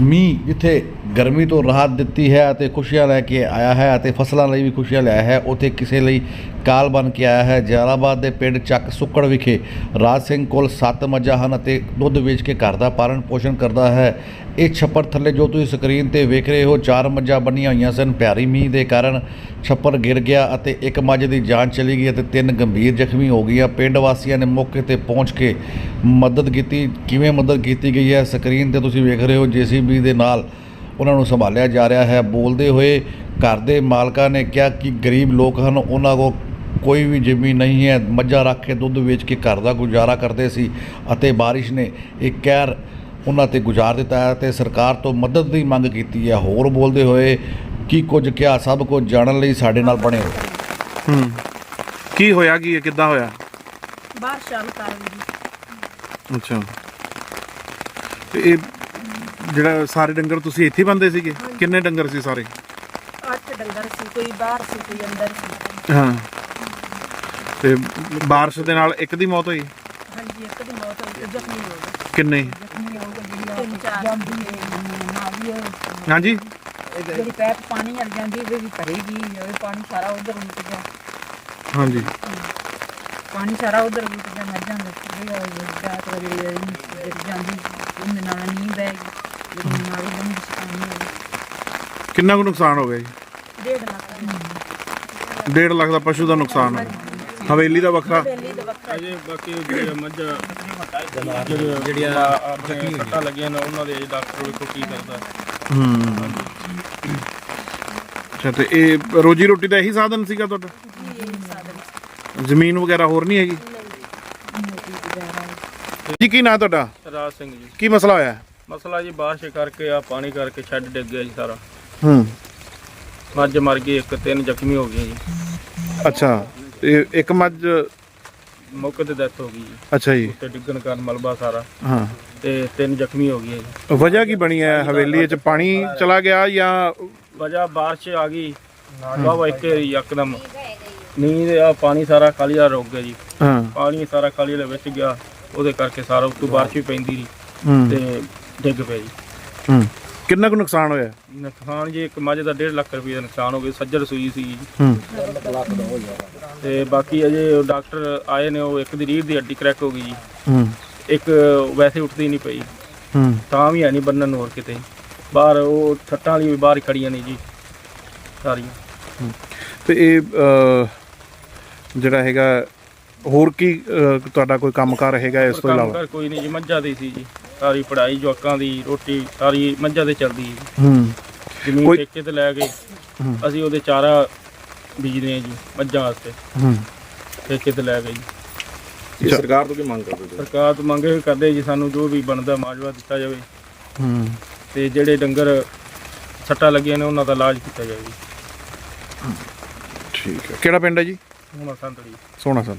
ਮੀਂਹ ਜਿੱਥੇ ਗਰਮੀ ਤੋਂ ਰਾਹਤ ਦਿੱਤੀ ਹੈ ਅਤੇ ਖੁਸ਼ੀਆਂ ਲੈ ਕੇ ਆਇਆ ਹੈ ਅਤੇ ਫਸਲਾਂ ਲਈ ਵੀ ਖੁਸ਼ੀਆਂ ਲਿਆਇਆ ਹੈ। ਉੱਥੇ ਕਿਸੇ ਲਈ ਕਾਲ ਬਣ ਕੇ ਆਇਆ ਹੈ। ਜਲਾਲਾਬਾਦ ਦੇ ਪਿੰਡ ਚੱਕ ਸੁੱਕੜ ਵਿਖੇ ਰਾਜ ਸਿੰਘ ਕੋਲ 7 ਮੱਝਾਂ ਹਨ ਅਤੇ ਦੁੱਧ ਵੇਚ ਕੇ ਘਰ ਦਾ ਪਾਲਣ ਪੋਸ਼ਣ ਕਰਦਾ ਹੈ। ਇਹ ਛੱਪਰ ਥੱਲੇ ਜੋ ਤੁਸੀਂ ਸਕਰੀਨ ਤੇ ਵੇਖ ਰਹੇ ਹੋ, ਚਾਰ ਮੱਝਾਂ ਬੰਨੀਆਂ ਹੋਈਆਂ ਸਨ। ਪਿਆਰੀ ਮੀਂਹ ਦੇ ਕਾਰਨ ਛੱਪਰ ਗਿਰ ਗਿਆ ਅਤੇ ਇੱਕ ਮੱਝ ਦੀ ਜਾਨ ਚਲੀ ਗਈ ਅਤੇ ਤਿੰਨ ਗੰਭੀਰ ਜ਼ਖਮੀ ਹੋ ਗਈਆਂ। ਪਿੰਡ ਵਾਸੀਆਂ ਨੇ ਮੌਕੇ ਤੇ ਪਹੁੰਚ ਕੇ ਮਦਦ ਕੀਤੀ। ਕਿਵੇਂ ਮਦਦ ਕੀਤੀ ਗਈ ਹੈ? ਸਕਰੀਨ ਤੇ ਤੁਸੀਂ ਵੇਖ ਰਹੇ ਹੋ, ਜੀਸੀਬੀ ਦੇ ਨਾਲ ਉਹਨਾਂ ਨੂੰ ਸੰਭਾਲਿਆ ਜਾ ਰਿਹਾ ਹੈ। ਬੋਲਦੇ ਹੋਏ ਘਰ ਦੇ ਮਾਲਕਾਂ ਨੇ ਕਿਹਾ ਕਿ ਗਰੀਬ ਲੋਕ ਹਨ ਉਹਨਾਂ ਕੋਲ ਕੋਈ ਵੀ ਜ਼ਮੀਨ ਨਹੀਂ ਹੈ। ਮੱਝਾਂ ਰੱਖ ਕੇ ਦੁੱਧ ਵੇਚ ਕੇ ਘਰ ਦਾ ਗੁਜ਼ਾਰਾ ਕਰਦੇ ਸੀ ਅਤੇ ਬਾਰਿਸ਼ ਨੇ ਇੱਕ ਕਹਿਰ ਉਹਨਾਂ ਤੇ ਗੁਜ਼ਾਰ ਦਿੱਤਾ ਹੈ ਤੇ ਸਰਕਾਰ ਤੋਂ ਮਦਦ ਦੀ ਮੰਗ ਕੀਤੀ ਹੈ। ਹੋਰ ਬੋਲਦੇ ਹੋਏ ਕੀ ਕੁਝ ਕਿਹਾ ਸਭ ਕੁਝ ਜਾਣਨ ਲਈ ਸਾਡੇ ਨਾਲ ਬਣੇ ਹੂੰ। ਕੀ ਹੋਇਆ ਕੀ ਕਿੱਦਾਂ ਹੋਇਆ? ਬਾਹਰ ਸ਼ਾਮ ਕਾਰਨ ਜੀ। ਅੱਛਾ। ਤੇ ਇਹ ਜਿਹੜਾ ਸਾਰੇ ਡੰਗਰ ਤੁਸੀਂ ਇੱਥੇ ਹੀ ਬੰਦੇ ਸੀਗੇ? ਕਿੰਨੇ ਡੰਗਰ ਸੀ ਸਾਰੇ? ਅੱਠ ਡੰਗਰ ਸੀ ਕੋਈ ਬਾਹਰ ਸੀ ਕੋਈ ਅੰਦਰ ਸੀ। ਹਾਂ। ਤੇ ਬਾਰਿਸ਼ ਦੇ ਨਾਲ ਇੱਕ ਦੀ ਮੌਤ ਹੋਈ? ਹਾਂਜੀ ਇੱਕ ਦੀ ਮੌਤ ਹੋ ਗਈ। ਜ਼ਖਮੀ ਹੋ ਗਏ ਕਿੰਨੇ ਤਿੰਨ ਚਾਰ ਹਾਂਜੀ। ਜਿਹੜੀ ਪੈਪ ਪਾਣੀ ਅੜ ਜਾਂਦੀ ਉਹ ਵੀ ਭਰੇਗੀ ਉਹ ਪਾਣੀ ਸਾਰਾ ਉਧਰ ਉਲਟ ਗਿਆ। ਹਾਂਜੀ। ਪਾਣੀ ਸਾਰਾ ਉਧਰ ਉਲਟ ਗਿਆ ਮੱਝਾਂ ਦੇ ਜਿਹੜੇ ਰਾਤ ਵੇਲੇ ਜਿਹੜੀ ਜਾਂਦੀ ਉਹਦੇ ਨਾਲ ਨਹੀਂ ਬਹਿ ਗਈ ਜਿਹੜੀ ਨਾਲੀ ਬੰਦ ਸੀ ਪਾਣੀ ਵਾਲੀ ਕਿੰਨਾ ਕੁ ਨੁਕਸਾਨ ਹੋ ਗਿਆ ਜੀ? ਡੇਢ ਲੱਖ ਦੀ। 1.5 ਲੱਖ ਦਾ ਪਸ਼ੂ ਦਾ ਨੁਕਸਾਨ ਹੋਇਆ ਹਵੇਲੀ ਦਾ ਵੱਖਰਾ? ਪਹਿਲੀ ਦੇ ਵਕਤ ਅਜੇ ਬਾਕੀ ਜਿਹੜੀਆਂ ਮੱਝਾਂ ਜਿਹੜੀਆਂ ਜਿਹੜੀਆਂ ਆਪਣੇ ਸੱਟਾਂ ਲੱਗੀਆਂ ਨੇ ਉਹਨਾਂ ਦੇ ਡਾਕਟਰ ਵੇਖੋ ਕੀ ਕਰਦਾ। ਹੂੰ। ਅੱਛਾ ਤੇ ਇਹ ਰੋਜੀ ਰੋਟੀ ਦਾ ਇਹੀ ਸਾਧਨ ਸੀਗਾ ਤੁਹਾਡਾ? ਜ਼ਮੀਨ ਵਗੈਰਾ ਹੋਰ ਨਹੀਂ ਹੈਗੀ? ਜੀ ਕੀ ਨਾਂ ਤੁਹਾਡਾ? ਰਾਜ ਸਿੰਘ ਜੀ। ਕੀ ਮਸਲਾ ਹੋਇਆ? ਮਸਲਾ ਜੀ ਬਾਰਿਸ਼ ਕਰਕੇ ਆ ਪਾਣੀ ਕਰਕੇ ਛੱਡ ਡਿੱਗ ਗਿਆ ਜੀ ਸਾਰਾ। ਹੂੰ। ਮੱਝ ਮਰ ਗਈ ਇੱਕ ਤਿੰਨ ਜ਼ਖਮੀ ਹੋ ਗਏ ਜੀ। ਅੱਛਾ ਤੇ ਇੱਕ ਮੱਝ ਮੌਕੇ ਤੇ ਡੈਥ ਹੋ ਗਈ ਜੀ। ਅੱਛਾ ਜੀ। ਤੇ ਡਿੱਗਣ ਕਾਰਨ ਮਲਬਾ ਸਾਰਾ। ਹਾਂ। ਤੇ ਤਿੰਨ ਜ਼ਖਮੀ ਹੋ ਗਏ ਜੀ। ਵਜ੍ਹਾ ਕੀ ਬਣੀ ਹੈ? ਹਵੇਲੀ 'ਚ ਪਾਣੀ ਚਲਾ ਗਿਆ ਜਾਂ ਵਜ੍ਹਾ ਬਾਰਿਸ਼ ਆ ਗਈ। ਵਾਹ ਇੱਕ ਯਕਦਮ ਨੀਂਦ ਆ ਪਾਣੀ ਸਾਰਾ ਕਾਲੀ ਦਾ ਰੁਕ ਗਿਆ ਜੀ। ਹਾਂ। ਪਾਣੀ ਸਾਰਾ ਕਾਲੀ ਦੇ ਵਿੱਚ ਗਿਆ। ਉਹਦੇ ਕਰਕੇ ਸਾਰਾ ਉੱਤੋਂ ਬਾਰਿਸ਼ ਵੀ ਪੈਂਦੀ ਰਹੀ। ਤੇ ਡਿੱਗ ਪਿਆ ਜੀ। ਹੂੰ। ਕਿੰਨਾ ਕੁ ਨੁਕਸਾਨ ਹੋਇਆ? ਨੁਕਸਾਨ ਜੀ ਇੱਕ ਮੱਝ ਦਾ 1.5 ਲੱਖ ਰੁਪਏ ਦਾ ਨੁਕਸਾਨ ਹੋ ਗਿਆ ਸੱਜਰ ਸੂਈ ਸੀ ਜੀ। ਹੂੰ। ਤੇ ਬਾਕੀ ਅਜੇ ਉਹ ਡਾਕਟਰ ਆਏ ਨੇ ਉਹ ਇੱਕ ਦੀ ਰੀੜ੍ਹ ਦੀ ਹੱਡੀ ਕਰੈਕ ਹੋ ਗਈ ਜੀ। ਹੂੰ। ਇੱਕ ਵੈਸੇ ਉੱਠਦੀ ਨਹੀਂ ਪਈ। ਹੂੰ। ਤਾਂ ਵੀ ਹੈ ਨਹੀਂ ਬੰਨਣ ਨੂੰ ਹੋਰ ਕਿਤੇ। ਬਾਹਰ ਉਹ ਛੱਟਾਂ ਵਾਲੀ ਵੀ ਬਾਹਰ ਖੜੀਆਂ ਨੇ ਜੀ ਸਾਰੀਆਂ। ਤੇ ਇਹ ਜਿਹੜਾ ਹੈਗਾ ਹੋਰ ਕੀ ਤੁਹਾਡਾ ਕੋਈ ਕੰਮਕਾਰ ਹੈਗਾ ਇਸ ਤੋਂ ਕੰਮ ਇਲਾਵਾ? ਕਰ ਕੋਈ ਨਹੀਂ ਜੀ ਮੱਝਾਂ ਦੀ ਸੀ ਜੀ। ਸਾਰੀ ਪੜ੍ਹਾਈ ਜਵਾਕਾਂ ਦੀ ਰੋਟੀ ਸਾਰੀ ਮੱਝਾਂ ਤੇ ਚੱਲਦੀ ਜੀ ਹੂੰ। ਜ਼ਮੀਨ ਕੋਈ- ਠੇਕੇ ਤੇ ਲੈ ਕੇ ਹੂੰ। ਅਸੀਂ ਉਹਦੇ ਚਾਰਾ ਬੀਜਦੇ ਹਾਂ ਜੀ ਮੱਝਾਂ ਵਾਸਤੇ। ਹੂੰ। ਠੇਕੇ ਤੇ ਲੈ ਕੇ ਜੀ। ਸਰਕਾਰ ਤੋਂ ਕੀ ਮੰਗ ਕਰਦੇ ਹੋ ਸਰਕਾਰ ਤੋਂ ਮੰਗੇ ਵੀ ਕਰਦੇ ਜੀ ਸਾਨੂੰ ਜੋ ਵੀ ਬਣਦਾ ਮਾਜਵਾ ਦਿੱਤਾ ਜਾਵੇ। ਹੂੰ। ਤੇ ਜਿਹੜੇ ਡੰਗਰ ਸੱਟਾਂ ਲੱਗੀਆਂ ਨੇ ਉਹਨਾਂ ਦਾ ਇਲਾਜ ਕੀਤਾ ਜਾਵੇ ਜੀ। ਠੀਕ ਹੈ। ਕਿਹੜਾ ਪਿੰਡ ਹੈ ਜੀ? ਹੁਣ ਸੰਤੜੀ ਸੋਹਣਾ ਸੰਦ